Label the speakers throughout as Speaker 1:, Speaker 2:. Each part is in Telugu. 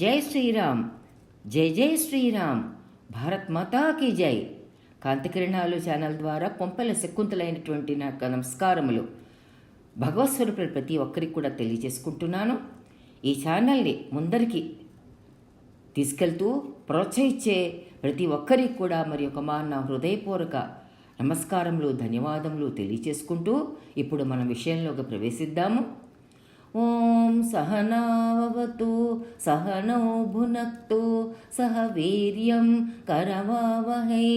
Speaker 1: జై శ్రీరామ్ జై జై శ్రీరామ్ భారత్ మాతాకి జై కాంతికిరణాలు ఛానల్ ద్వారా పొంపల శకుంతలైనటువంటి నా నమస్కారములు. భగవత్స్వరూపులు ప్రతి ఒక్కరికి కూడా తెలియజేసుకుంటున్నాను. ఈ ఛానల్ని ముందరికి తీసుకెళ్తూ ప్రోత్సహించే ప్రతి ఒక్కరికి కూడా మరి ఒక మా నా హృదయపూర్వక నమస్కారములు ధన్యవాదములు తెలియచేసుకుంటూ ఇప్పుడు మన విషయంలోకి ప్రవేశిద్దాము. ఓం సహనావతు సహనౌ భునక్తు సహ వీర్యం కరవావహై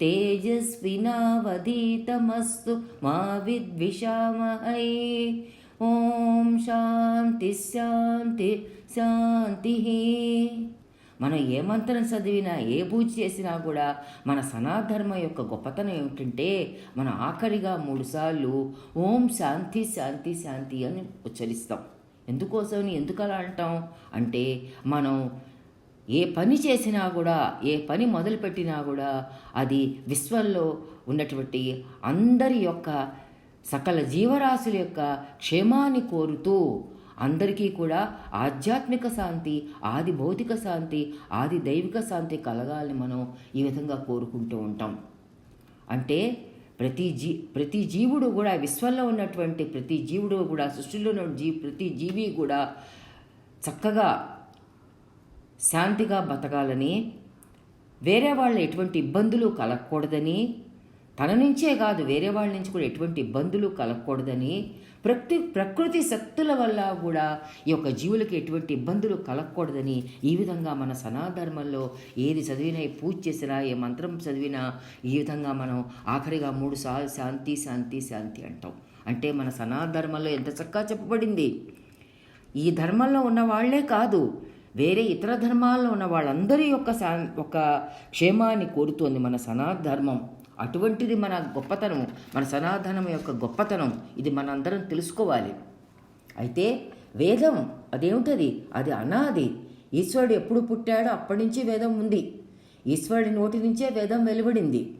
Speaker 1: తేజస్వినావధీతమస్తు మా విద్విషామహై ఓం శాంతి శాంతి శాంతి మనం ఏ మంత్రం చదివినా ఏ పూజ చేసినా కూడా మన సనాధర్మ యొక్క గొప్పతనం ఏమిటంటే మనం ఆఖరిగా మూడుసార్లు ఓం శాంతి శాంతి శాంతి అని ఉచ్చరిస్తాం. ఎందుకోసమని ఎందుకు అలా అంటాం? అంటే మనం ఏ పని చేసినా కూడా ఏ పని మొదలుపెట్టినా కూడా అది విశ్వంలో ఉన్నటువంటి అందరి యొక్క సకల జీవరాశుల యొక్క క్షేమాన్ని కోరుతూ అందరికీ కూడా ఆధ్యాత్మిక శాంతి ఆది భౌతిక శాంతి ఆది దైవిక శాంతి కలగాలని మనం ఈ విధంగా కోరుకుంటూ ఉంటాం. అంటే ప్రతి జీ ప్రతి జీవుడు కూడా విశ్వంలో ఉన్నటువంటి ప్రతి జీవుడు కూడా సృష్టిలో ఉన్న జీ ప్రతి జీవి కూడా చక్కగా శాంతిగా బతకాలని వేరే వాళ్ళ ఎటువంటి ఇబ్బందులు కలగకూడదని తన నుంచే కాదు వేరే వాళ్ళ నుంచి కూడా ఎటువంటి ఇబ్బందులు కలగకూడదని ప్రకృతి ప్రకృతి శక్తుల వల్ల కూడా ఈ యొక్క జీవులకి ఎటువంటి ఇబ్బందులు కలగకూడదని ఈ విధంగా మన సనాధర్మంలో ఏది చదివినా ఏ పూజ చేసినా ఏ మంత్రం చదివినా ఈ విధంగా మనం ఆఖరిగా మూడు సార్లు శాంతి శాంతి శాంతి అంటాం. అంటే మన సనాధర్మంలో ఎంత చక్కగా చెప్పబడింది. ఈ ధర్మంలో ఉన్న వాళ్ళే కాదు వేరే ఇతర ధర్మాల్లో ఉన్న వాళ్ళందరి యొక్క ఒక క్షేమాన్ని కోరుతోంది మన సనాధర్మం అటువంటిది మన గొప్పతనం మన సనాతనం యొక్క గొప్పతనం ఇది మనందరం తెలుసుకోవాలి. అయితే వేదం అదేమిటది? అది అనాది. ఈశ్వరుడు ఎప్పుడు పుట్టాడో అప్పటి నుంచి వేదం ఉంది. ఈశ్వరుడి నోటి నుంచే వేదం వెలువడింది.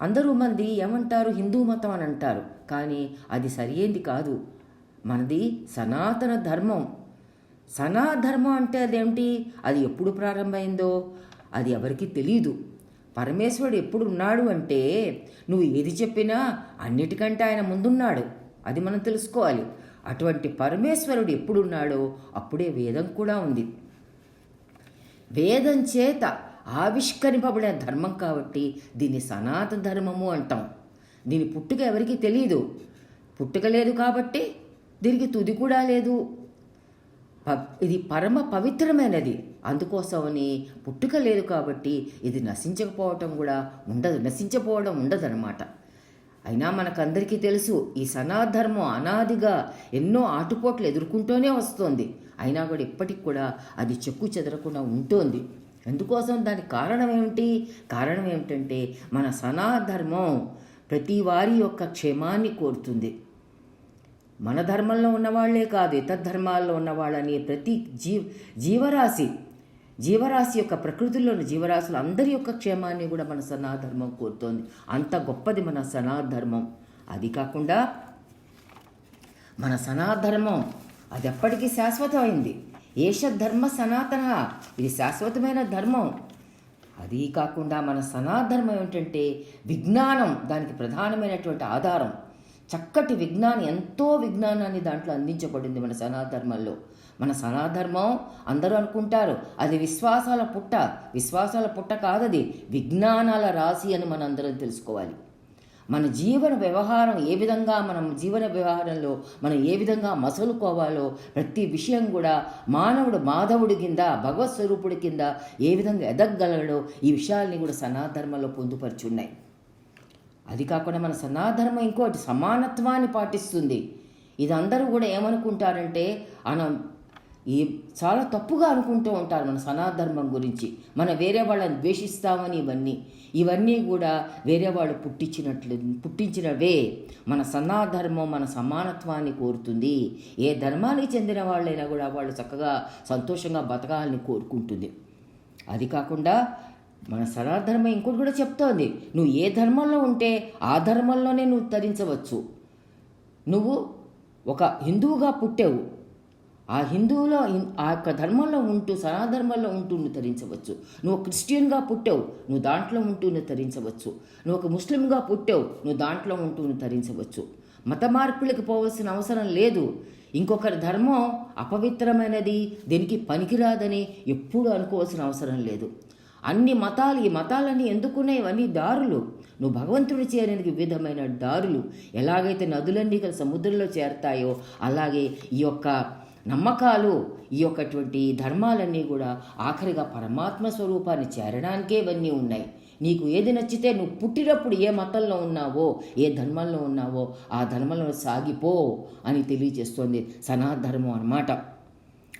Speaker 1: అందరూ మంది ఏమంటారు? హిందూ మతం అని అంటారు. కానీ అది సరియైంది కాదు. మనది సనాతన ధర్మం. సనాధర్మం అంటే అదేమిటి? అది ఎప్పుడు ప్రారంభమైందో అది ఎవరికి తెలియదు పరమేశ్వరుడు ఎప్పుడు ఉన్నాడు అంటే నువ్వు ఏది చెప్పినా అన్నిటికంటే ఆయన ముందున్నాడు. అది మనం తెలుసుకోవాలి. అటువంటి పరమేశ్వరుడు ఎప్పుడున్నాడో అప్పుడే వేదం కూడా ఉంది. వేదం చేత ఆవిష్కరింపబడిన ధర్మం కాబట్టి దీన్ని సనాతన ధర్మము అంటాం. దీని పుట్టుక ఎవరికి తెలియదు పుట్టుక లేదు కాబట్టి దీనికి తుది కూడా లేదు. ఇది పరమ పవిత్రమైనది. అందుకోసమని పుట్టుక లేదు కాబట్టి ఇది నశించకపోవటం కూడా ఉండదు నశించకపోవడం ఉండదన్నమాట. అయినా మనకందరికీ తెలుసు ఈ సనాధర్మం అనాదిగా ఎన్నో ఆటుపోట్లు ఎదుర్కొంటూనే వస్తోంది. అయినా కూడా ఇప్పటికి కూడా అది చెక్కు చెదరకుండా ఉంటోంది. ఎందుకోసం దానికి కారణం ఏమిటి? కారణం ఏమిటంటే మన సనాధర్మం ప్రతి వారి యొక్క క్షేమాన్ని కోరుతుంది. మన ధర్మంలో ఉన్నవాళ్ళే కాదు ఇతర ధర్మాల్లో ఉన్నవాళ్ళని ప్రతి జీ జీవరాశి జీవరాశి యొక్క ప్రకృతిలోని జీవరాశులు అందరి యొక్క క్షేమాన్ని కూడా మన సనాధర్మం కోరుతోంది. అంత గొప్పది మన సనాధర్మం. అది కాకుండా మన సనాధర్మం అది ఎప్పటికీ శాశ్వతమైంది. ఏష ధర్మ సనాతన? ఇది శాశ్వతమైన ధర్మం. అది కాకుండా మన సనాధర్మం ఏంటంటే విజ్ఞానం దానికి ప్రధానమైనటువంటి ఆధారం. చక్కటి విజ్ఞానం ఎంతో విజ్ఞానాన్ని దాంట్లో అందించబడింది మన సనాధర్మంలో. మన సనాధర్మం అందరూ అనుకుంటారు. అది విశ్వాసాల పుట్ట. విశ్వాసాల పుట్ట కాదది విజ్ఞానాల రాశి అని మనం అందరం తెలుసుకోవాలి. మన జీవన వ్యవహారం ఏ విధంగా మనం జీవన వ్యవహారంలో మనం ఏ విధంగా మసలుకోవాలో ప్రతి విషయం కూడా మానవుడు మాధవుడి కింద భగవత్ స్వరూపుడి కింద ఏ విధంగా ఎదగగలడో ఈ విషయాల్ని కూడా సనాధర్మంలో పొందుపరుచున్నాయి. అది కాకుండా మన సనాధర్మం ఇంకోటి సమానత్వాన్ని పాటిస్తుంది. ఇది అందరూ కూడా ఏమనుకుంటారంటే మనం ఈ చాలా తప్పుగా అనుకుంటూ ఉంటారు మన సనాధర్మం గురించి. మన వేరే వాళ్ళని ద్వేషిస్తామని ఇవన్నీ. ఇవన్నీ కూడా వేరే వాళ్ళు పుట్టించినట్లు పుట్టించినవే. మన సనాధర్మం మన సమానత్వాన్ని కోరుతుంది. ఏ ధర్మానికి చెందిన వాళ్ళైనా కూడా వాళ్ళు చక్కగా సంతోషంగా బతకాలని కోరుకుంటుంది. అది కాకుండా మన సనాధర్మం ఇంకోటి కూడా చెప్తోంది. నువ్వు ఏ ధర్మంలో ఉంటే ఆ ధర్మంలోనే నువ్వు తరించవచ్చు నువ్వు ఒక హిందువుగా పుట్టావు. ఆ హిందువులో ఆ యొక్క ధర్మంలో ఉంటూ సనాధర్మంలో ఉంటూ నువ్వు ధరించవచ్చు. నువ్వు క్రిస్టియన్గా పుట్టావు నువ్వు దాంట్లో ఉంటూ నువ్వు ధరించవచ్చు. నువ్వు ఒక ముస్లింగా పుట్టావు నువ్వు దాంట్లో ఉంటూ నువ్వు ధరించవచ్చు. మత మార్పులకు పోవలసిన అవసరం లేదు. ఇంకొకరి ధర్మం అపవిత్రమైనది దీనికి పనికిరాదని ఎప్పుడూ అనుకోవాల్సిన అవసరం లేదు. అన్ని మతాలు ఈ మతాలన్నీ ఎందుకున్నాయి? ఇవన్నీ దారులు. నువ్వు భగవంతుడు చేరేందుకు వివిధమైన దారులు. ఎలాగైతే నదులన్నీ కలిసి సముద్రంలో చేరతాయో అలాగే ఈ యొక్క నమ్మకాలు ఈ యొక్కటువంటి ధర్మాలన్నీ కూడా ఆఖరిగా పరమాత్మ స్వరూపాన్ని చేరడానికే ఇవన్నీ ఉన్నాయి. నీకు ఏది నచ్చితే నువ్వు పుట్టినప్పుడు ఏ మతంలో ఉన్నావో ఏ ధర్మంలో ఉన్నావో ఆ ధర్మంలో సాగిపో అని తెలియజేస్తోంది సనాధర్మం అన్నమాట.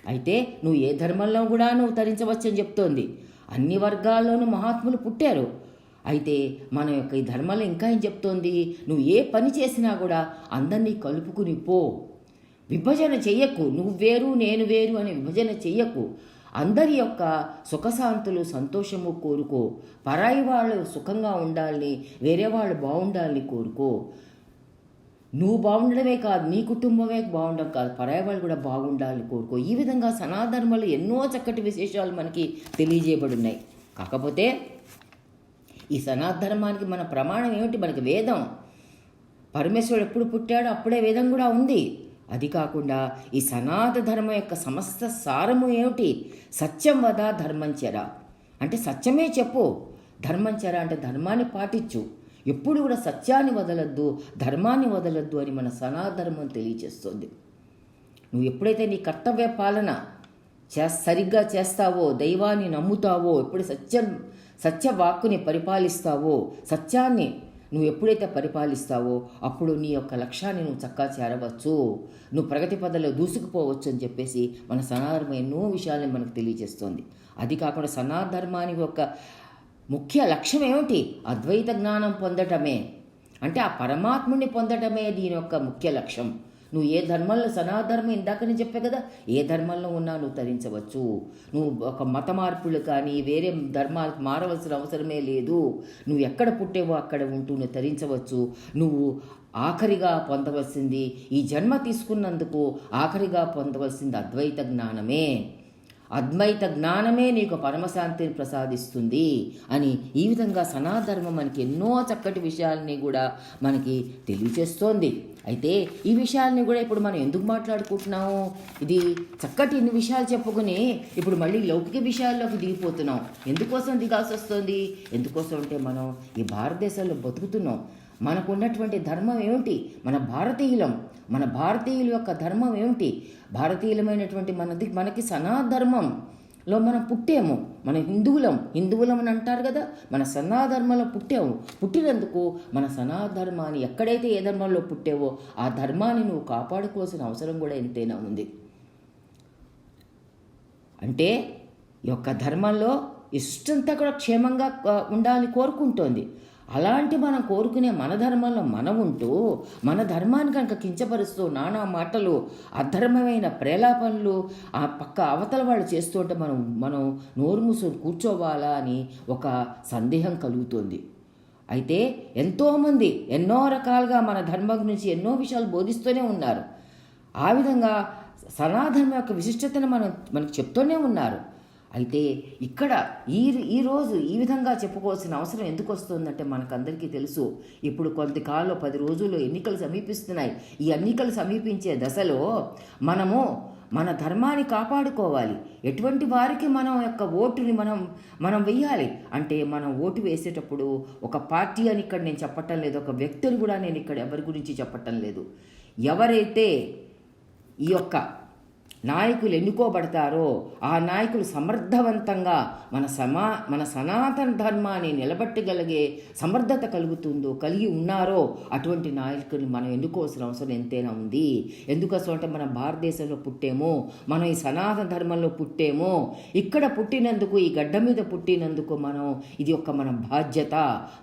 Speaker 1: అయితే నువ్వు ఏ ధర్మంలో కూడా నువ్వు తరించవచ్చని చెప్తోంది. అన్ని వర్గాల్లోనూ మహాత్ములు పుట్టారు. అయితే మన యొక్క ఈ ధర్మంలో ఇంకా ఏం చెప్తోంది? నువ్వు ఏ పని చేసినా కూడా అందరినీ కలుపుకుని పో. విభజన చెయ్యకు. నువ్వు వేరు నేను వేరు అని విభజన చెయ్యకు. అందరి యొక్క సుఖశాంతులు సంతోషము కోరుకో. పరాయి వాళ్ళు సుఖంగా ఉండాలని వేరే వాళ్ళు బాగుండాలని కోరుకో. నువ్వు బాగుండడమే కాదు నీ కుటుంబమే బాగుండడం కాదు పరాయి వాళ్ళు కూడా బాగుండాలని కోరుకో. ఈ విధంగా సనాధర్మలు ఎన్నో చక్కటి విశేషాలు మనకి తెలియజేయబడున్నాయి. కాకపోతే ఈ సనాధర్మానికి మన ప్రమాణం ఏమిటి? మనకి వేదం. పరమేశ్వరుడు ఎప్పుడు పుట్టాడో అప్పుడే వేదం కూడా ఉంది. అది కాకుండా ఈ సనాత ధర్మం యొక్క సమస్త సారము ఏమిటి? సత్యం వద ధర్మంచర అంటే సత్యమే చెప్పు. ధర్మం చెర అంటే ధర్మాన్ని పాటించు. ఎప్పుడు కూడా సత్యాన్ని వదలొద్దు ధర్మాన్ని వదలొద్దు అని మన సనాధర్మం తెలియచేస్తుంది నువ్వు ఎప్పుడైతే నీ కర్తవ్య పాలన చే సరిగ్గా చేస్తావో దైవాన్ని నమ్ముతావో ఎప్పుడు సత్యం సత్యవాక్కుని పరిపాలిస్తావో సత్యాన్ని నువ్వు ఎప్పుడైతే పరిపాలిస్తావో అప్పుడు నీ యొక్క లక్ష్యాన్ని నువ్వు చక్కా చేరవచ్చు. నువ్వు ప్రగతి పదంలో దూసుకుపోవచ్చు అని చెప్పేసి మన సనాధర్మ ఎన్నో విషయాలను మనకు తెలియజేస్తుంది. అది కాకుండా సనాధర్మానికి ఒక ముఖ్య లక్ష్యం ఏమిటి? అద్వైత జ్ఞానం పొందటమే. అంటే ఆ పరమాత్ముని పొందటమే దీని యొక్క ముఖ్య లక్ష్యం. నువ్వు ఏ ధర్మంలో సనాధర్మం ఇందాక నేను చెప్పే కదా ఏ ధర్మంలో ఉన్నా నువ్వు తరించవచ్చు. నువ్వు ఒక మత మార్పులు కానీ వేరే ధర్మాలకు మారవలసిన అవసరమే లేదు. నువ్వు ఎక్కడ పుట్టేవో అక్కడ ఉంటూ నువ్వు తరించవచ్చు. నువ్వు ఆఖరిగా పొందవలసింది ఈ జన్మ తీసుకున్నందుకు ఆఖరిగా పొందవలసింది అద్వైత జ్ఞానమే. అద్వైత జ్ఞానమే నీకు పరమశాంతిని ప్రసాదిస్తుంది అని ఈ విధంగా సనాధర్మం మనకి ఎన్నో చక్కటి విషయాల్ని కూడా మనకి తెలియచేస్తోంది అయితే ఈ విషయాల్ని కూడా ఇప్పుడు మనం ఎందుకు మాట్లాడుకుంటున్నాము? ఇది చక్కటి ఇన్ని విషయాలు చెప్పుకుని ఇప్పుడు మళ్ళీ లౌకిక విషయాల్లోకి దిగిపోతున్నాం. ఎందుకోసం దిగాల్సి వస్తుంది ఎందుకోసం అంటే మనం ఈ భారతదేశంలో బతుకుతున్నాం. మనకు ఉన్నటువంటి ధర్మం ఏమిటి? మన భారతీయులం. మన భారతీయుల యొక్క ధర్మం ఏమిటి? భారతీయులమైనటువంటి మనది మనకి లో మనం పుట్టాము. మన హిందువులం. హిందువులం అని అంటారు కదా. మన సనాధర్మంలో పుట్టాము. పుట్టినందుకు మన సనాధర్మాన్ని ఎక్కడైతే ఏ ధర్మంలో పుట్టావో ఆ ధర్మాన్ని నువ్వు కాపాడుకోవాల్సిన అవసరం కూడా ఎంతైనా ఉంది. అంటే ఈ యొక్క ధర్మంలో ఇష్టంతా కూడా క్షేమంగా ఉండాలని కోరుకుంటోంది. అలాంటి మనం కోరుకునే మన ధర్మంలో మనం ఉంటూ మన ధర్మాన్ని కనుక కించపరుస్తూ నానా మాటలు అధర్మమైన ప్రేలాపనలు ఆ పక్క అవతల వాళ్ళు చేస్తూ ఉంటే మనం మనం నోరు మూసుకొని కూర్చోవాలా అని ఒక సందేహం కలుగుతుంది. అయితే ఎంతోమంది ఎన్నో రకాలుగా మన ధర్మం గురించి ఎన్నో విషయాలు బోధిస్తూనే ఉన్నారు. ఆ విధంగా సనాధర్మ యొక్క విశిష్టతను మనం మనకు చెప్తూనే ఉన్నారు. అయితే ఇక్కడ ఈ ఈరోజు ఈ విధంగా చెప్పుకోవాల్సిన అవసరం ఎందుకు వస్తుందంటే మనకందరికీ తెలుసు. ఇప్పుడు కొంతకాలంలో పది రోజుల్లో ఎన్నికలు సమీపిస్తున్నాయి. ఈ ఎన్నికలు సమీపించే దశలో మనము మన ధర్మాన్ని కాపాడుకోవాలి. ఎటువంటి వారికి మనం యొక్క ఓటుని మనం మనం వెయ్యాలి. అంటే మనం ఓటు వేసేటప్పుడు ఒక పార్టీ అని ఇక్కడ నేను చెప్పటం లేదు. ఒక వ్యక్తిని కూడా నేను ఇక్కడ ఎవరి గురించి చెప్పటం లేదు. ఎవరైతే ఈ యొక్క నాయకులు ఎన్నుకోబడతారో ఆ నాయకులు సమర్థవంతంగా మన సమా మన సనాతన ధర్మాన్ని నిలబెట్టగలిగే సమర్థత కలుగుతుందో కలిగి ఉన్నారో అటువంటి నాయకుల్ని మనం ఎన్నుకోవాల్సిన అవసరం ఎంతైనా ఉంది. ఎందుకోసం అంటే మన భారతదేశంలో పుట్టేమో మనం ఈ సనాతన ధర్మంలో పుట్టేమో ఇక్కడ పుట్టినందుకు ఈ గడ్డ మీద పుట్టినందుకు మనం ఇది ఒక మన బాధ్యత.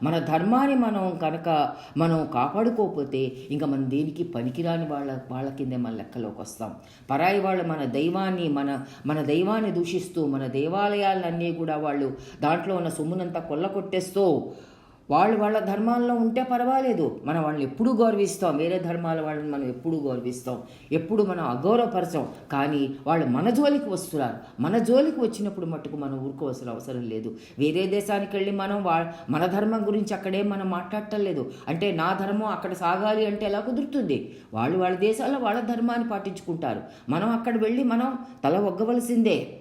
Speaker 1: మన ధర్మాన్ని మనం కనుక మనం కాపాడుకోకపోతే ఇంకా మనం దేనికి పనికిరాని వాళ్ళ వాళ్ళ కిందే మన లెక్కలోకి వస్తాం. పరాయి వాళ్ళు మన దైవాన్ని మన మన దైవాన్ని దూషిస్తూ మన దేవాలయాలన్నీ కూడా వాళ్ళు దాంట్లో ఉన్న సొమ్మునంతా కొల్లగొట్టేస్తూ వాళ్ళు వాళ్ళ ధర్మాల్లో ఉంటే పర్వాలేదు. మనం వాళ్ళని ఎప్పుడూ గౌరవిస్తాం. వేరే ధర్మాల వాళ్ళని మనం ఎప్పుడూ గౌరవిస్తాం. ఎప్పుడు మనం అగౌరవపరచం. కానీ వాళ్ళు మన జోలికి వస్తున్నారు. మన జోలికి వచ్చినప్పుడు మట్టుకు మనం ఊరుకోవాల్సిన అవసరం లేదు. వేరే దేశానికి వెళ్ళి మనం వా మన ధర్మం గురించి అక్కడే మనం మాట్లాడటం లేదు. అంటే నా ధర్మం అక్కడ సాగాలి అంటే ఎలా కుదురుతుంది? వాళ్ళు వాళ్ళ దేశాల్లో వాళ్ళ ధర్మాన్ని పాటించుకుంటారు. మనం అక్కడ వెళ్ళి మనం తల ఒగ్గవలసిందే.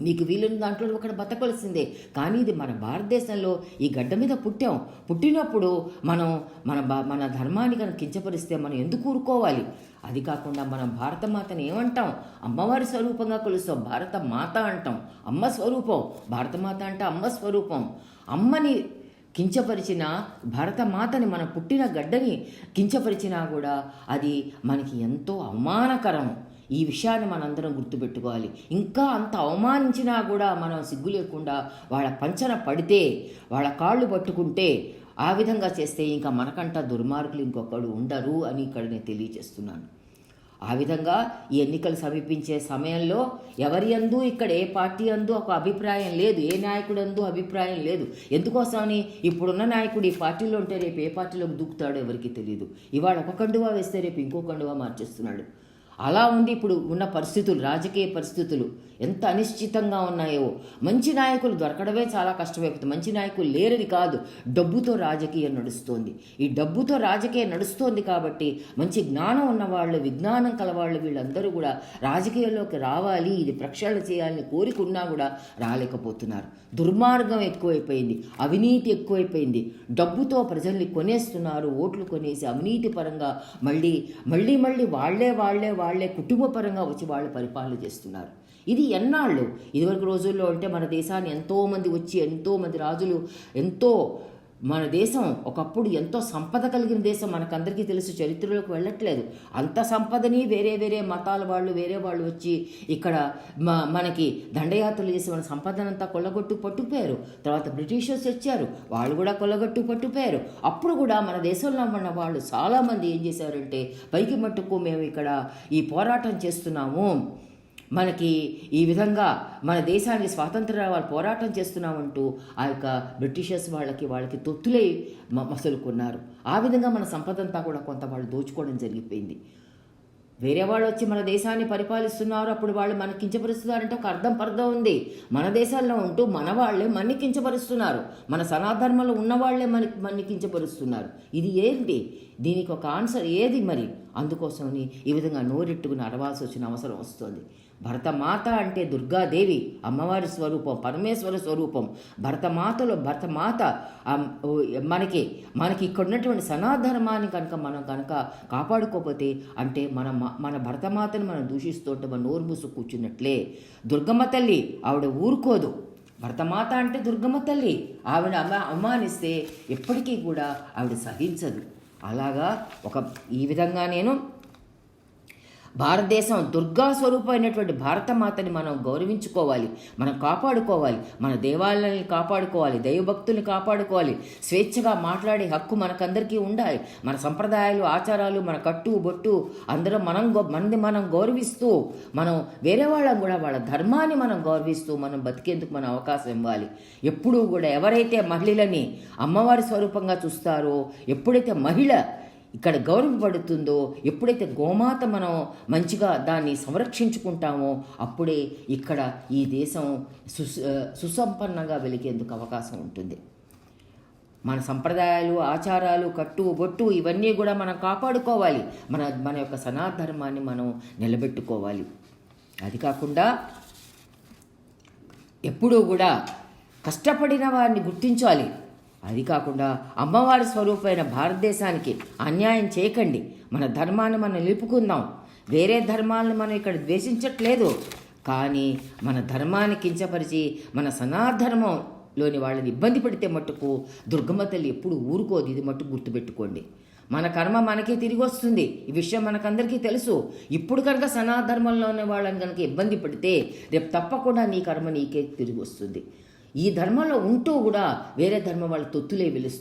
Speaker 1: నీకు వీలున్న దాంట్లో ఒకటి బతకవలసిందే. కానీ ఇది మన భారతదేశంలో ఈ గడ్డ మీద పుట్టాం. పుట్టినప్పుడు మనం మన మన ధర్మాన్ని కనుక కించపరిస్తే మనం ఎందుకు ఊరుకోవాలి? అది కాకుండా మనం భారతమాతని ఏమంటాం? అమ్మవారి స్వరూపంగా కొలుస్తాం. భారత మాత అంటాం. అమ్మ స్వరూపం. భారతమాత అంటే అమ్మ స్వరూపం. అమ్మని కించపరిచిన భారతమాతని మన పుట్టిన గడ్డని కించపరిచినా కూడా అది మనకి ఎంతో అవమానకరం. ఈ విషయాన్ని మనందరం గుర్తుపెట్టుకోవాలి. ఇంకా అంత అవమానించినా కూడా మనం సిగ్గు లేకుండా వాళ్ళ పంచన పడితే వాళ్ళ కాళ్ళు పట్టుకుంటే ఆ విధంగా చేస్తే ఇంకా మనకంట దుర్మార్గులు ఇంకొకడు ఉండరు అని ఇక్కడ నేను తెలియజేస్తున్నాను. ఆ విధంగా ఈ ఎన్నికలు సమీపించే సమయంలో ఎవరి అందు ఇక్కడ ఏ పార్టీ అందు ఒక అభిప్రాయం లేదు ఏ నాయకుడు అందు అభిప్రాయం లేదు. ఎందుకోసమని ఇప్పుడున్న నాయకుడు ఈ పార్టీలో ఉంటే రేపు ఏ పార్టీలోకి దూకుతాడో ఎవరికి తెలియదు ఇవాళ ఒక కండువా వేస్తే రేపు ఇంకో కండువా మార్చేస్తున్నాడు. అలా ఉంది ఇప్పుడు ఉన్న పరిస్థితులు రాజకీయ పరిస్థితులు ఎంత అనిశ్చితంగా ఉన్నాయో. మంచి నాయకులు దొరకడమే చాలా కష్టమైపోతుంది. మంచి నాయకులు లేరని కాదు డబ్బుతో రాజకీయం నడుస్తోంది. ఈ డబ్బుతో రాజకీయం నడుస్తోంది కాబట్టి మంచి జ్ఞానం ఉన్నవాళ్ళు విజ్ఞానం కలవాళ్ళు వీళ్ళందరూ కూడా రాజకీయంలోకి రావాలి ఇది ప్రక్షాళన చేయాలని కోరికున్నా కూడా రాలేకపోతున్నారు. దుర్మార్గం ఎక్కువైపోయింది అవినీతి ఎక్కువైపోయింది. డబ్బుతో ప్రజల్ని కొనేస్తున్నారు ఓట్లు కొనేసి అవినీతి పరంగా మళ్ళీ మళ్ళీ మళ్ళీ వాళ్ళే వాళ్ళే వాళ్ళే కుటుంబ పరంగా వచ్చి వాళ్ళు పరిపాలన చేస్తున్నారు. ఇది ఎన్నాళ్ళు? ఇదివరకు రోజుల్లో అంటే మన దేశాన్ని ఎంతోమంది వచ్చి ఎంతోమంది రాజులు ఎంతో మన దేశం ఒకప్పుడు ఎంతో సంపద కలిగిన దేశం మనకందరికీ తెలుసు చరిత్రలోకి వెళ్ళట్లేదు. అంత సంపదని వేరే వేరే మతాల వాళ్ళు వేరే వాళ్ళు వచ్చి ఇక్కడ మ మనకి దండయాత్రలు చేసి మన సంపదనంతా కొల్లగొట్టు పట్టుకుపోయారు. తర్వాత బ్రిటిషర్స్ వచ్చారు వాళ్ళు కూడా కొల్లగొట్టు పట్టుకుపోయారు. అప్పుడు కూడా మన దేశంలో ఉన్న వాళ్ళు చాలామంది ఏం చేశారంటే పైకి మట్టుకు మేము ఇక్కడ ఈ పోరాటం చేస్తున్నాము. మనకి ఈ విధంగా మన దేశానికి స్వాతంత్ర వాళ్ళు పోరాటం చేస్తున్నామంటూ ఆ యొక్క బ్రిటిషర్స్ వాళ్ళకి వాళ్ళకి తొత్తులే మసలుకున్నారు. ఆ విధంగా మన సంపదంతా కూడా కొంత వాళ్ళు దోచుకోవడం జరిగిపోయింది. వేరే వాళ్ళు వచ్చి మన దేశాన్ని పరిపాలిస్తున్నారు అప్పుడు వాళ్ళు మన కించపరుస్తున్నారంటే ఒక అర్థం పర్థం ఉంది. మన దేశాల్లో ఉంటూ మన వాళ్ళే మన్ని కించపరుస్తున్నారు. మన సనాధర్మంలో ఉన్న వాళ్ళే మన మన్ని కించపరుస్తున్నారు. ఇది ఏంటి? దీనికి ఒక ఆన్సర్ ఏది మరి? అందుకోసమని ఈ విధంగా నోరెట్టుకుని అడవాల్సి వచ్చిన అవసరం వస్తుంది. భరతమాత అంటే దుర్గాదేవి అమ్మవారి స్వరూపం పరమేశ్వర స్వరూపం. భరతమాతలో భరతమాత మనకి మనకి ఇక్కడ ఉన్నటువంటి సనాధర్మాన్ని కనుక మనం కనుక కాపాడుకోకపోతే అంటే మన మన భరతమాతను మనం దూషిస్తుంటే మన నోరు మూసు కూర్చున్నట్లే. దుర్గమ్మ తల్లి ఆవిడ ఊరుకోదు. భరతమాత అంటే దుర్గమ్మ తల్లి. ఆవిడ అమ్మ అవమానిస్తే ఎప్పటికీ కూడా ఆవిడ సహించదు. అలాగా ఒక ఈ విధంగా నేను భారతదేశం దుర్గా స్వరూపమైనటువంటి భారతమాతని మనం గౌరవించుకోవాలి మనం కాపాడుకోవాలి మన దేవాలయాన్ని కాపాడుకోవాలి దైవభక్తుల్ని కాపాడుకోవాలి స్వేచ్ఛగా మాట్లాడే హక్కు మనకందరికీ ఉండాలి. మన సంప్రదాయాలు ఆచారాలు మన కట్టు బొట్టు అందరం మనం మనది మనం గౌరవిస్తూ మనం వేరే వాళ్ళం కూడా వాళ్ళ ధర్మాన్ని మనం గౌరవిస్తూ మనం బతికేందుకు మనం అవకాశం ఇవ్వాలి. ఎప్పుడూ కూడా ఎవరైతే మహిళలని అమ్మవారి స్వరూపంగా చూస్తారో ఎప్పుడైతే మహిళ ఇక్కడ గౌరవపడుతుందో ఎప్పుడైతే గోమాత మనం మంచిగా దాన్ని సంరక్షించుకుంటామో అప్పుడే ఇక్కడ ఈ దేశం సుస్ సుసంపన్నంగా వెలిగేందుకు అవకాశం ఉంటుంది. మన సంప్రదాయాలు ఆచారాలు కట్టు బొట్టు ఇవన్నీ కూడా మనం కాపాడుకోవాలి. మన మన యొక్క సనాధర్మాన్ని మనం నిలబెట్టుకోవాలి. అది కాకుండా ఎప్పుడూ కూడా కష్టపడిన వారిని గుర్తించాలి. అది కాకుండా అమ్మవారి స్వరూపమైన భారతదేశానికి అన్యాయం చేయకండి. మన ధర్మాన్ని మనం నిలుపుకుందాం. వేరే ధర్మాలను మనం ఇక్కడ ద్వేషించట్లేదు. కానీ మన ధర్మాన్ని కించపరిచి మన సనాధర్మంలోని వాళ్ళని ఇబ్బంది పెడితే మట్టుకు దుర్గమ్మ తల్లి ఎప్పుడు ఊరుకోదు. ఇది మట్టుకు గుర్తుపెట్టుకోండి. మన కర్మ మనకే తిరిగి వస్తుంది. ఈ విషయం మనకందరికీ తెలుసు. ఇప్పుడు కనుక సనాధర్మంలోనే వాళ్ళని కనుక ఇబ్బంది పెడితే రేపు తప్పకుండా నీ కర్మ నీకే తిరిగి వస్తుంది. ఈ ధర్మంలో ఉంటూ కూడా వేరే ధర్మం వాళ్ళు తొత్తులే వెలుస్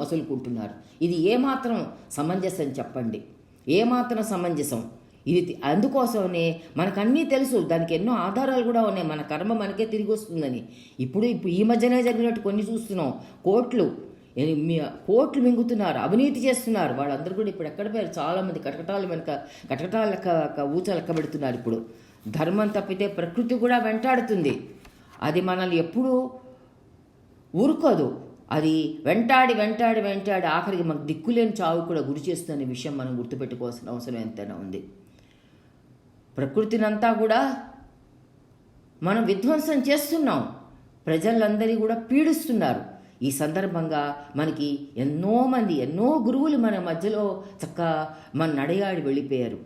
Speaker 1: మసులుకుంటున్నారు. ఇది ఏమాత్రం సమంజసం చెప్పండి. ఏమాత్రం సమంజసం. ఇది అందుకోసమనే మనకన్నీ తెలుసు. దానికి ఎన్నో ఆధారాలు కూడా ఉన్నాయి. మన కర్మ మనకే తిరిగి వస్తుందని. ఇప్పుడు ఇప్పుడు ఈ మధ్యనే జరిగినట్టు కొన్ని చూస్తున్నాం. కోట్లు. మీ- కోట్లు మింగుతున్నారు. అవినీతి చేస్తున్నారు. వాళ్ళందరూ కూడా ఇప్పుడు ఎక్కడ పోయారు? చాలామంది కటకటాలు వెనక కటకటాలు లెక్క లెక్క ఊచ లెక్క పెడుతున్నారు ఇప్పుడు. ధర్మం తప్పితే ప్రకృతి కూడా వెంటాడుతుంది. అది మనల్ని ఎప్పుడూ ఊరుకోదు. అది వెంటాడి వెంటాడి వెంటాడి ఆఖరికి మనకు దిక్కులేని చావు కూడా గురి చేస్తుందనే విషయం మనం గుర్తుపెట్టుకోవాల్సిన అవసరం ఎంతైనా ఉంది. ప్రకృతినంతా కూడా మనం విధ్వంసం చేస్తున్నాం. ప్రజలందరి కూడా పీడిస్తున్నారు. ఈ సందర్భంగా మనకి ఎన్నో మంది ఎన్నో గురువులు మన మధ్యలో చక్క మన నడయాడి వెళ్ళిపోయారు.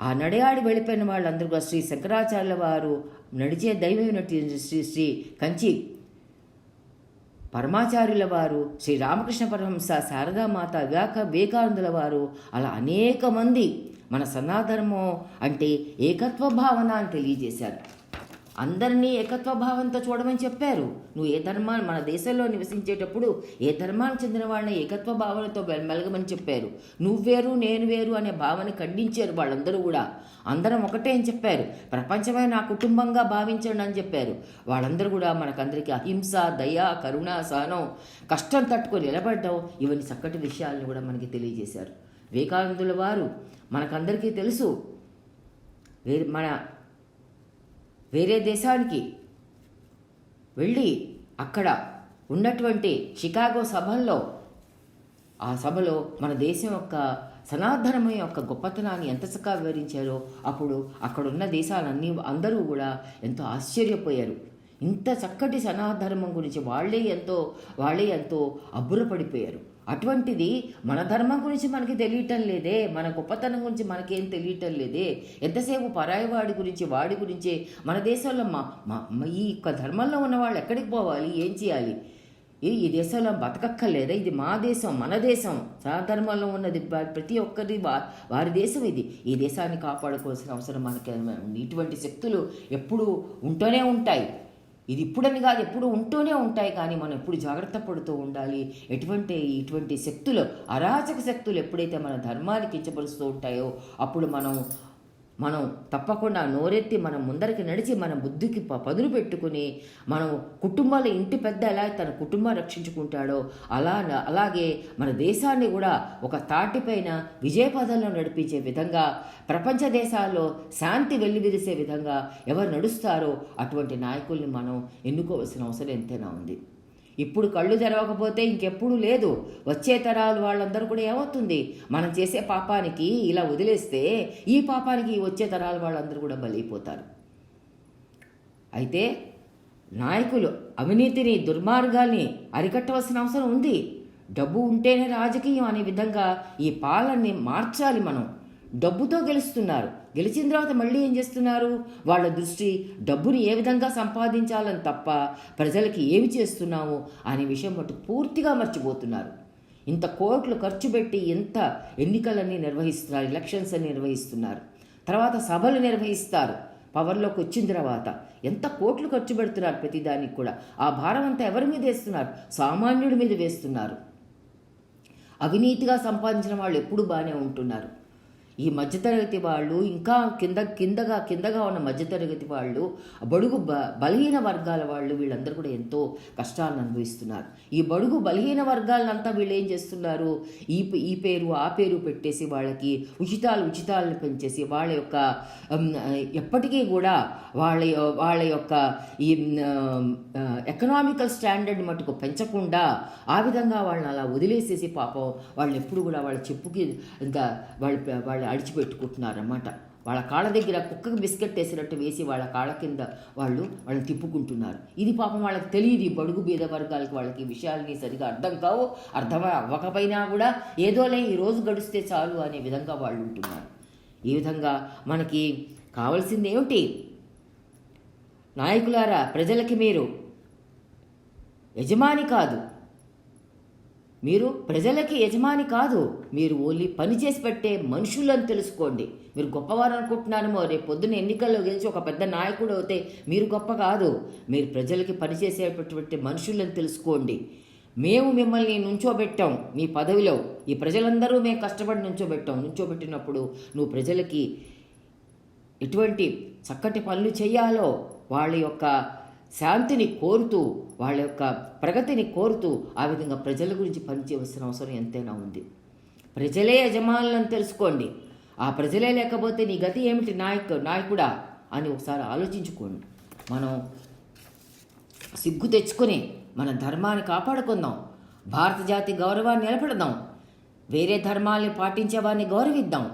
Speaker 1: ఆ నడయాడి వెళ్ళిపోయిన వాళ్ళందరూ కూడా శ్రీ శంకరాచార్యుల వారు నడిచే దైవమైనటువంటి శ్రీ శ్రీ కంచి పరమాచార్యుల వారు శ్రీ రామకృష్ణ పరమహంస శారదామాత వివేక వివేకానందుల వారు అలా అనేక మంది మన సనాధర్మం అంటే ఏకత్వ భావన అని తెలియజేశారు. అందరినీ ఏకత్వ భావంతో చూడమని చెప్పారు. నువ్వు ఏ ధర్మాన్ని మన దేశంలో నివసించేటప్పుడు ఏ ధర్మానికి చెందిన వాళ్ళని ఏకత్వ భావనతో మెలగమని చెప్పారు. నువ్వు వేరు నేను వేరు అనే భావన ఖండించారు వాళ్ళందరూ కూడా. అందరం ఒకటే అని చెప్పారు. ప్రపంచమే నా కుటుంబంగా భావించండి అని చెప్పారు. వాళ్ళందరూ కూడా మనకందరికీ అహింస దయ కరుణ సహనం కష్టం తట్టుకొని నిలబడడం ఇవన్నీ చక్కటి విషయాలను కూడా మనకి తెలియజేశారు. వివేకానందుల వారు మనకందరికీ తెలుసు. మన వేరే దేశానికి వెళ్ళి అక్కడ ఉన్నటువంటి షికాగో సభల్లో ఆ సభలో మన దేశం యొక్క సనాతనమయ యొక్క గొప్పతనాన్ని ఎంత చక్కగా వివరించారో అప్పుడు అక్కడున్న దేశాలన్నీ అందరూ కూడా ఎంతో ఆశ్చర్యపోయారు. ఇంత చక్కటి సనాధర్మం గురించి వాళ్ళే ఎంతో వాళ్ళే ఎంతో అబ్బురపడిపోయారు. అటువంటిది మన ధర్మం గురించి మనకి తెలియటం లేదే మన గొప్పతనం గురించి మనకేం తెలియటం లేదే. ఎంతసేపు పరాయి వాడి గురించి వాడి గురించే మన దేశంలో మా ఈ యొక్క ధర్మంలో ఉన్న వాళ్ళు ఎక్కడికి పోవాలి ఏం చేయాలి? ఏ ఈ దేశంలో బతకక్కర్లేదా? ఇది మా దేశం మన దేశం. సనాధర్మంలో ఉన్నది ప్రతి ఒక్కరి వా వారి దేశం ఇది. ఈ దేశాన్ని కాపాడుకోవాల్సిన అవసరం మనకి ఇటువంటి శక్తులు ఎప్పుడూ ఉంటూనే ఉంటాయి. ఇది ఇప్పుడని కాదు ఎప్పుడు ఉంటూనే ఉంటాయి కానీ మనం ఎప్పుడు జాగ్రత్త పడుతూ ఉండాలి. ఎటువంటి ఇటువంటి శక్తులు అరాచక శక్తులు ఎప్పుడైతే మన ధర్మాన్ని కించపరుస్తూ ఉంటాయో అప్పుడు మనం మనం తప్పకుండా నోరెత్తి మనం ముందరికి నడిచి మన బుద్ధికి ప- పదును పెట్టుకుని మనం కుటుంబాల ఇంటి పెద్ద ఎలా తన కుటుంబం రక్షించుకుంటాడో అలా అలాగే మన దేశాన్ని కూడా ఒక తాటిపైన విజయపదంలో నడిపించే విధంగా ప్రపంచ దేశాల్లో శాంతి వెల్లివిరిసే విధంగా ఎవరు నడుస్తారో అటువంటి నాయకుల్ని మనం ఎన్నుకోవాల్సిన అవసరం ఎంతైనా ఉంది. ఇప్పుడు కళ్ళు తెరవకపోతే ఇంకెప్పుడు లేదు. వచ్చే తరాలు వాళ్ళందరూ కూడా ఏమవుతుంది? మనం చేసే పాపానికి ఇలా వదిలేస్తే ఈ పాపానికి వచ్చే తరాలు వాళ్ళందరూ కూడా బలైపోతారు. అయితే నాయకులు అవినీతిని దుర్మార్గాల్ని అరికట్టవలసిన అవసరం ఉంది. డబ్బు ఉంటేనే రాజకీయం అనే విధంగా ఈ పాలనని మార్చాలి మనం. డబ్బుతో గెలుస్తున్నారు. గెలిచిన తర్వాత మళ్ళీ ఏం చేస్తున్నారు? వాళ్ళ దృష్టి డబ్బుని ఏ విధంగా సంపాదించాలని తప్ప ప్రజలకి ఏమి చేస్తున్నాము అనే విషయం మటు పూర్తిగా మర్చిపోతున్నారు. ఇంత కోట్లు ఖర్చు పెట్టి ఎంత ఎన్నికలన్నీ నిర్వహిస్తున్నారు ఎలక్షన్స్ అని నిర్వహిస్తున్నారు. తర్వాత సభలు నిర్వహిస్తారు. పవర్లోకి వచ్చిన తర్వాత ఎంత కోట్లు ఖర్చు పెడుతున్నారు ప్రతిదానికి కూడా. ఆ భారం అంతా ఎవరి మీద వేస్తున్నారు? సామాన్యుడి మీద వేస్తున్నారు. అవినీతిగా సంపాదించిన వాళ్ళు ఎప్పుడు బాగానే ఉంటున్నారు. ఈ మధ్యతరగతి వాళ్ళు ఇంకా కింద కిందగా కిందగా ఉన్న మధ్యతరగతి వాళ్ళు బడుగు బ బలహీన వర్గాల వాళ్ళు వీళ్ళందరూ కూడా ఎంతో కష్టాలను అనుభవిస్తున్నారు. ఈ బడుగు బలహీన వర్గాలంతా వీళ్ళు ఏం చేస్తున్నారు? ఈ ఈ పేరు ఆ పేరు పెట్టేసి వాళ్ళకి ఉచితాలు ఉచితాలను పెంచేసి వాళ్ళ యొక్క ఎప్పటికీ కూడా వాళ్ళ వాళ్ళ యొక్క ఈ ఎకనామికల్ స్టాండర్డ్ మటుకు పెంచకుండా ఆ విధంగా వాళ్ళని అలా వదిలేసేసి పాపం వాళ్ళు ఎప్పుడు కూడా వాళ్ళ చెప్పుకి ఇంకా వాళ్ళ వాళ్ళ అడిచిపెట్టుకుంటున్నారన్నమాట. వాళ్ళ కాళ్ళ దగ్గర కుక్కకి బిస్కెట్ వేసినట్టు వేసి వాళ్ళ కాళ్ళ కింద వాళ్ళు వాళ్ళని తిప్పుకుంటున్నారు. ఇది పాపం వాళ్ళకి తెలియదు ఈ బడుగు బీద వర్గాలకి వాళ్ళకి విషయాలని సరిగా అర్థం కావు అర్థం అవ్వకపోయినా కూడా ఏదోలే ఈ రోజు గడిస్తే చాలు అనే విధంగా వాళ్ళు ఉంటున్నారు. ఈ విధంగా మనకి కావాల్సింది ఏమిటి? నాయకులారా ప్రజలకి మీరు యజమాని కాదు మీరు ప్రజలకి యజమాని కాదు మీరు ఓన్లీ పని చేసి పెట్టే మనుషులను తెలుసుకోండి. మీరు గొప్పవారు అనుకుంటున్నారేమో రేపు పొద్దున్న ఎన్నికల్లో గెలిచి ఒక పెద్ద నాయకుడు అవుతే మీరు గొప్ప కాదు. మీరు ప్రజలకి పనిచేసేటటువంటి మనుషులను తెలుసుకోండి. మేము మిమ్మల్ని నుంచోబెట్టాం మీ పదవిలో. ఈ ప్రజలందరూ మేము కష్టపడి నుంచోబెట్టాం. నుంచోబెట్టినప్పుడు నువ్వు ప్రజలకి ఎటువంటి చక్కటి పనులు చేయాలో వాళ్ళ యొక్క శాంతిని కోరుతూ వాళ్ళ యొక్క ప్రగతిని కోరుతూ ఆ విధంగా ప్రజల గురించి పనిచేయవలసిన అవసరం ఎంతైనా ఉంది. ప్రజలే యజమానులను తెలుసుకోండి. ఆ ప్రజలే లేకపోతే నీ గతి ఏమిటి నాయకు నాయకుడా అని ఒకసారి ఆలోచించుకోండి. మనం సిగ్గు తెచ్చుకొని మన ధర్మాన్ని కాపాడుకుందాం. భారత జాతి గౌరవాన్ని నిలబెడదాం. వేరే ధర్మాల్ని పాటించే వారిని గౌరవిద్దాం.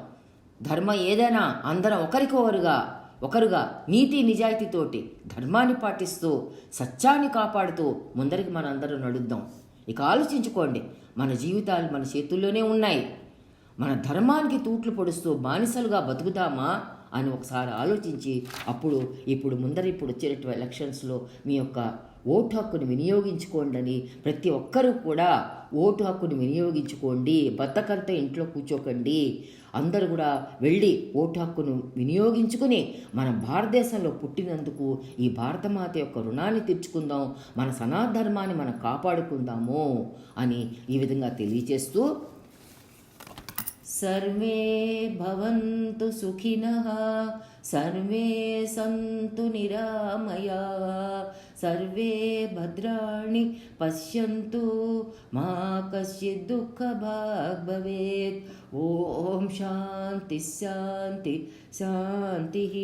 Speaker 1: ధర్మం ఏదైనా అందరం ఒకరికొకరుగా ఒకరుగా నీతి నిజాయితీతోటి ధర్మాన్ని పాటిస్తూ సత్యాన్ని కాపాడుతూ ముందరికి మనందరం నడుద్దాం. ఇక ఆలోచించుకోండి మన జీవితాలు మన చేతుల్లోనే ఉన్నాయి. మన ధర్మానికి తూట్లు పొడుస్తూ బానిసలుగా బతుకుతామా అని ఒకసారి ఆలోచించి అప్పుడు ఇప్పుడు ముందర ఇప్పుడు వచ్చేటటువంటి ఎలక్షన్స్లో మీ యొక్క ఓటు హక్కును వినియోగించుకోండి అని ప్రతి ఒక్కరూ కూడా ఓటు హక్కును వినియోగించుకోండి బతకంతా ఇంట్లో కూర్చోకండి. అందరూ కూడా వెళ్ళి ఓటు హక్కును వినియోగించుకుని మనం భారతదేశంలో పుట్టినందుకు ఈ భారతమాత యొక్క రుణాన్ని తీర్చుకుందాం మన సనాధర్మాన్ని మనం కాపాడుకుందాము అని ఈ విధంగా తెలియజేస్తూ సర్వే భవంతు సుఖినః సర్వే సంతు నిరామయా. सर्वे भद्राणि पश्यन्तु मा कश्चित् दुःखभाग् भवेत् ॐ शान्तिः शान्ति शान्तिः